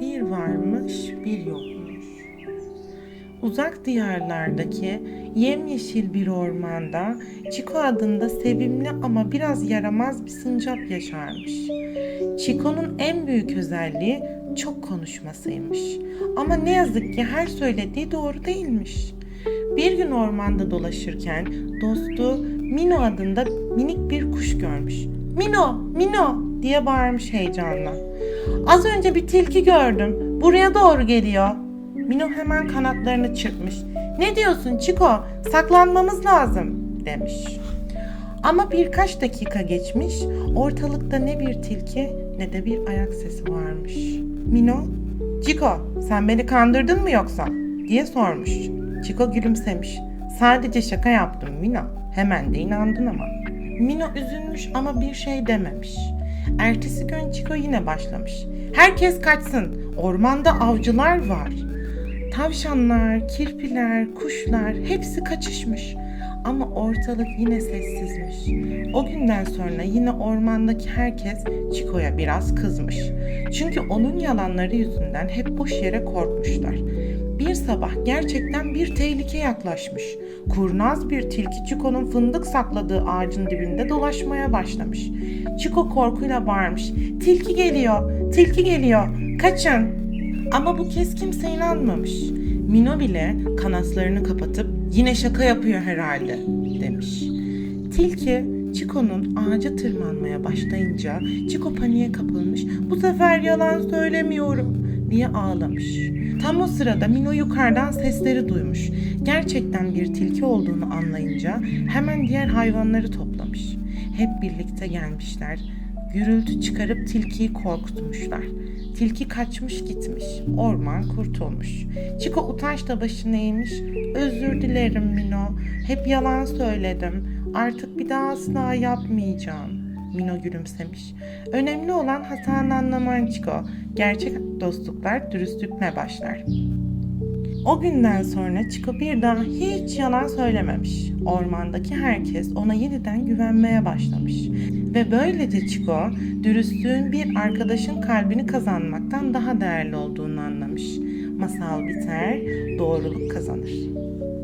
Bir varmış, bir yokmuş. Uzak diyarlardaki yemyeşil bir ormanda Çiko adında sevimli ama biraz yaramaz bir sincap yaşarmış. Çiko'nun en büyük özelliği çok konuşmasıymış. Ama ne yazık ki her söylediği doğru değilmiş. Bir gün ormanda dolaşırken dostu Mino adında minik bir kuş görmüş. Mino, Mino diye bağırmış heyecanla. Az önce bir tilki gördüm. Buraya doğru geliyor. Mino hemen kanatlarını çırpmış. Ne diyorsun Çiko? Saklanmamız lazım demiş. Ama birkaç dakika geçmiş, ortalıkta ne bir tilki ne de bir ayak sesi varmış. Mino, Çiko sen beni kandırdın mı yoksa? diye sormuş. Çiko gülümsemiş. Sadece şaka yaptım Mino. Hemen de inandın ama. Mino üzülmüş ama bir şey dememiş. Ertesi gün Çiko yine başlamış. Herkes kaçsın. Ormanda avcılar var. Tavşanlar, kirpiler, kuşlar hepsi kaçışmış. Ama ortalık yine sessizmiş. O günden sonra yine ormandaki herkes Çiko'ya biraz kızmış. Çünkü onun yalanları yüzünden hep boş yere korkmuşlar. Bir sabah gerçekten bir tehlike yaklaşmış. Kurnaz bir tilki Çiko'nun fındık sakladığı ağacın dibinde dolaşmaya başlamış. Çiko korkuyla bağırmış. Tilki geliyor, tilki geliyor, kaçın. Ama bu kez kimse inanmamış. Mino bile kanatlarını kapatıp yine şaka yapıyor herhalde demiş. Tilki Çiko'nun ağaca tırmanmaya başlayınca Çiko paniğe kapılmış. Bu sefer yalan söylemiyorum diye ağlamış. Tam o sırada Mino yukarıdan sesleri duymuş. Gerçekten bir tilki olduğunu anlayınca hemen diğer hayvanları toplamış. Hep birlikte gelmişler. Gürültü çıkarıp tilkiyi korkutmuşlar. Tilki kaçmış gitmiş. Orman kurtulmuş. Çiko utançla başını eğmiş. Özür dilerim Mino. Hep yalan söyledim. Artık bir daha asla yapmayacağım. Mino gülümsemiş. Önemli olan hatanı anlaman Çiko. Gerçek dostluklar dürüstlükle başlar. O günden sonra Çiko bir daha hiç yalan söylememiş. Ormandaki herkes ona yeniden güvenmeye başlamış. Ve böylece Çiko, dürüstlüğün bir arkadaşın kalbini kazanmaktan daha değerli olduğunu anlamış. Masal biter, doğruluk kazanır.